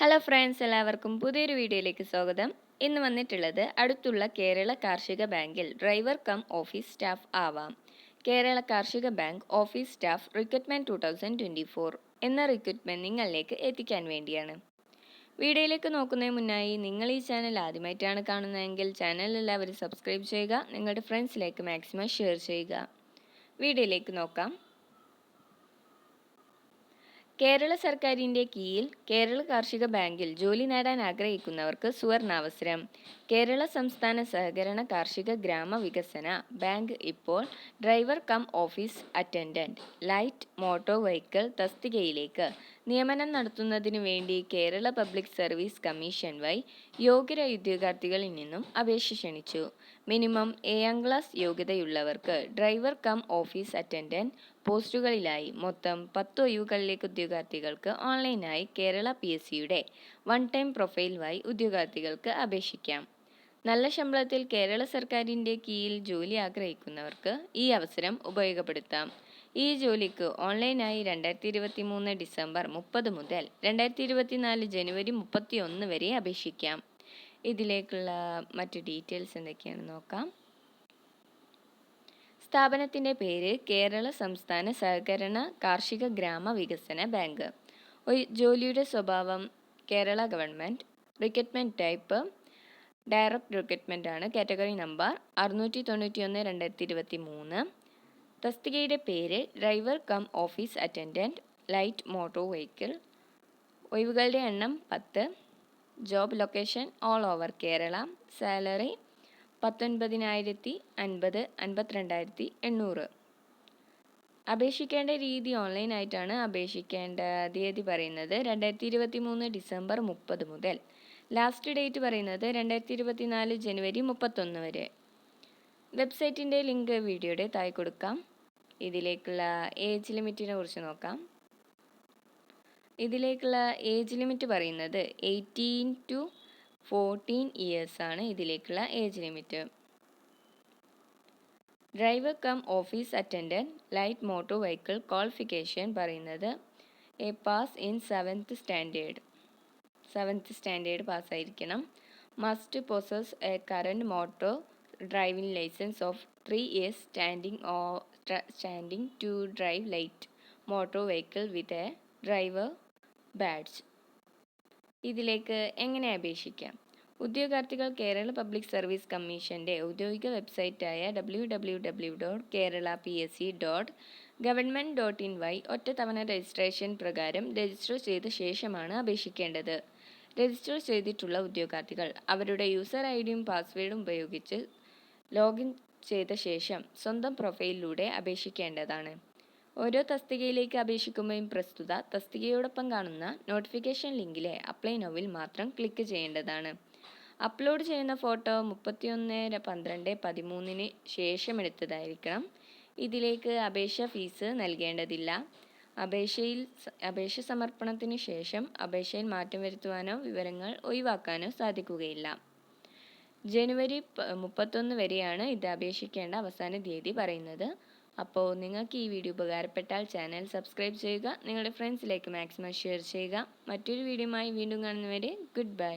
Hello friends എല്ലാവർക്കും പുതിയൊരു വീഡിയോയിലേക്ക് സ്വാഗതം. ഇന്ന് വന്നിട്ടുള്ളത് അടുത്തുള്ള കേരള കാർഷിക ബാങ്കിൽ ഡ്രൈവർ കം ഓഫീസ് സ്റ്റാഫ് ആവാം. കേരള കാർഷിക bank office staff recruitment two thousand twenty four എന്ന റിക്രൂട്ട്മെന്റ് നിങ്ങളിലേക്ക് എത്തിക്കാൻ വേണ്ടിയാണ്. വീഡിയോയിലേക്ക് നോക്കുന്നതിന് മുന്നായി നിങ്ങൾ ഈ ചാനൽ ആദ്യമായിട്ടാണ് കാണുന്നതെങ്കിൽ ചാനൽ എല്ലാവരും സബ്സ്ക്രൈബ് ചെയ്യുക നിങ്ങളുടെ ഫ്രണ്ട്സിലേക്ക് മാക്സിമം ഷെയർ ചെയ്യുക. വീഡിയോയിലേക്ക് നോക്കാം. കേരള സർക്കാരിന്റെ കീഴിൽ കേരള കാർഷിക ബാങ്കിൽ ജോലി നേടാൻ ആഗ്രഹിക്കുന്നവർക്ക് സുവർണാവസരം. കേരള സംസ്ഥാന സഹകരണ കാർഷിക ഗ്രാമ വികസന ബാങ്ക് ഇപ്പോൾ driver cum office attendant light motor vehicle തസ്തികയിലേക്ക് നിയമനം നടത്തുന്നതിനു വേണ്ടി കേരള പബ്ലിക് സർവീസ് കമ്മീഷൻ വൈ യോഗ്യരായ ഉദ്യോഗാർത്ഥികളിൽ നിന്നും അപേക്ഷ ക്ഷണിച്ചു. മിനിമം ഏഴാം ക്ലാസ് യോഗ്യതയുള്ളവർക്ക് ഡ്രൈവർ കം ഓഫീസ് അറ്റൻഡന്റ് പോസ്റ്റുകളിലായി മൊത്തം പത്ത് ഒഴിവുകളിലേക്ക് ഉദ്യോഗാർത്ഥികൾക്ക് ഓൺലൈനായി കേരള പി എസ് സിയുടെ വൺ ടൈം പ്രൊഫൈൽ വൈ ഉദ്യോഗാർത്ഥികൾക്ക് അപേക്ഷിക്കാം. നല്ല ശമ്പളത്തിൽ കേരള സർക്കാരിന്റെ കീഴിൽ ജോലി ആഗ്രഹിക്കുന്നവർക്ക് ഈ അവസരം ഉപയോഗപ്പെടുത്താം. ഈ ജോലിക്ക് ഓൺലൈനായി രണ്ടായിരത്തി ഇരുപത്തി മൂന്ന് ഡിസംബർ മുപ്പത് മുതൽ രണ്ടായിരത്തി ഇരുപത്തിനാല് ജനുവരി മുപ്പത്തി ഒന്ന് വരെ അപേക്ഷിക്കാം. ഇതിലേക്കുള്ള മറ്റ് ഡീറ്റെയിൽസ് എന്തൊക്കെയാണെന്ന് നോക്കാം. സ്ഥാപനത്തിന്റെ പേര് കേരള സംസ്ഥാന സഹകരണ കാർഷിക ഗ്രാമ വികസന ബാങ്ക്. ഒരു ജോലിയുടെ സ്വഭാവം Kerala government recruitment type direct recruitment ആണ്. കാറ്റഗറി നമ്പർ അറുന്നൂറ്റി തൊണ്ണൂറ്റി ഒന്ന് രണ്ടായിരത്തി ഇരുപത്തി മൂന്ന് തസ്തികയുടെ പേര് driver cum office attendant light motor vehicle. ഒഴിവുകളുടെ എണ്ണം പത്ത്. Job location all over Kerala. Salary പത്തൊൻപതിനായിരത്തി അൻപത് അൻപത്തിരണ്ടായിരത്തി എണ്ണൂറ് അപേക്ഷിക്കേണ്ട രീതി ഓൺലൈനായിട്ടാണ് അപേക്ഷിക്കേണ്ട തീയതി പറയുന്നത്. രണ്ടായിരത്തി ഇരുപത്തി മൂന്ന് ഡിസംബർ മുപ്പത് മുതൽ. ലാസ്റ്റ് ഡേറ്റ് പറയുന്നത് രണ്ടായിരത്തി ഇരുപത്തി നാല് ജനുവരി മുപ്പത്തൊന്ന് വരെ. വെബ്സൈറ്റിന്റെ ലിങ്ക് വീഡിയോയുടെ താഴെ കൊടുക്കാം. ഇതിലേക്കുള്ള ഏജ് ലിമിറ്റിനെ കുറിച്ച് നോക്കാം. ഇതിലേക്കുള്ള ഏജ് ലിമിറ്റ് പറയുന്നത് എയ്റ്റീൻ ടു ഫോർട്ടീൻ ഇയേഴ്സാണ് ഇതിലേക്കുള്ള age limit. Driver cum office attendant light motor vehicle qualification പറയുന്നത് a pass in seventh standard. Seventh standard പാസ്സായിരിക്കണം. Must possess a current motor driving licence of three years standing oh standing to drive light motor vehicle with a driver badge ഇതിലേക്ക് എങ്ങനെ അപേക്ഷിക്കാം? ഉദ്യോഗാർത്ഥികൾ Kerala public service കമ്മീഷന്റെ ഔദ്യോഗിക വെബ്സൈറ്റായ W W W dot Kerala P S C dot government dot in Y ഒറ്റത്തവണ registration പ്രകാരം register ചെയ്ത ശേഷമാണ് അപേക്ഷിക്കേണ്ടത്. രജിസ്റ്റർ ചെയ്തിട്ടുള്ള ഉദ്യോഗാർത്ഥികൾ അവരുടെ യൂസർ ഐ ഡിയും പാസ്വേഡും ഉപയോഗിച്ച് ലോഗിൻ ചെയ്ത ശേഷം സ്വന്തം പ്രൊഫൈലിലൂടെ അപേക്ഷിക്കേണ്ടതാണ്. ഓരോ തസ്തികയിലേക്ക് അപേക്ഷിക്കുമ്പോഴും പ്രസ്തുത തസ്തികയോടൊപ്പം കാണുന്ന നോട്ടിഫിക്കേഷൻ ലിങ്കിലെ അപ്ലൈ നോവിൽ മാത്രം ക്ലിക്ക് ചെയ്യേണ്ടതാണ്. അപ്ലോഡ് ചെയ്യുന്ന ഫോട്ടോ മുപ്പത്തിയൊന്ന് പന്ത്രണ്ട് പതിമൂന്നിന് ശേഷം എടുത്തതായിരിക്കണം ഇതിലേക്ക് അപേക്ഷ ഫീസ് നൽകേണ്ടതില്ല. അപേക്ഷയിൽ അപേക്ഷ സമർപ്പണത്തിന് ശേഷം അപേക്ഷയിൽ മാറ്റം വരുത്തുവാനോ വിവരങ്ങൾ ഒഴിവാക്കാനോ സാധിക്കുകയില്ല. ജനുവരി മുപ്പത്തൊന്ന് വരെയാണ് ഇത് അപേക്ഷിക്കേണ്ട അവസാന തീയതി പറയുന്നത്. അപ്പോൾ നിങ്ങൾക്ക് ഈ വീഡിയോ ഉപകാരപ്പെട്ടാൽ ചാനൽ സബ്സ്ക്രൈബ് ചെയ്യുക നിങ്ങളുടെ ഫ്രണ്ട്സിലേക്ക് മാക്സിമം ഷെയർ ചെയ്യുക. മറ്റൊരു വീഡിയോയുമായി വീണ്ടും കാണുന്നവരെ ഗുഡ് ബൈ.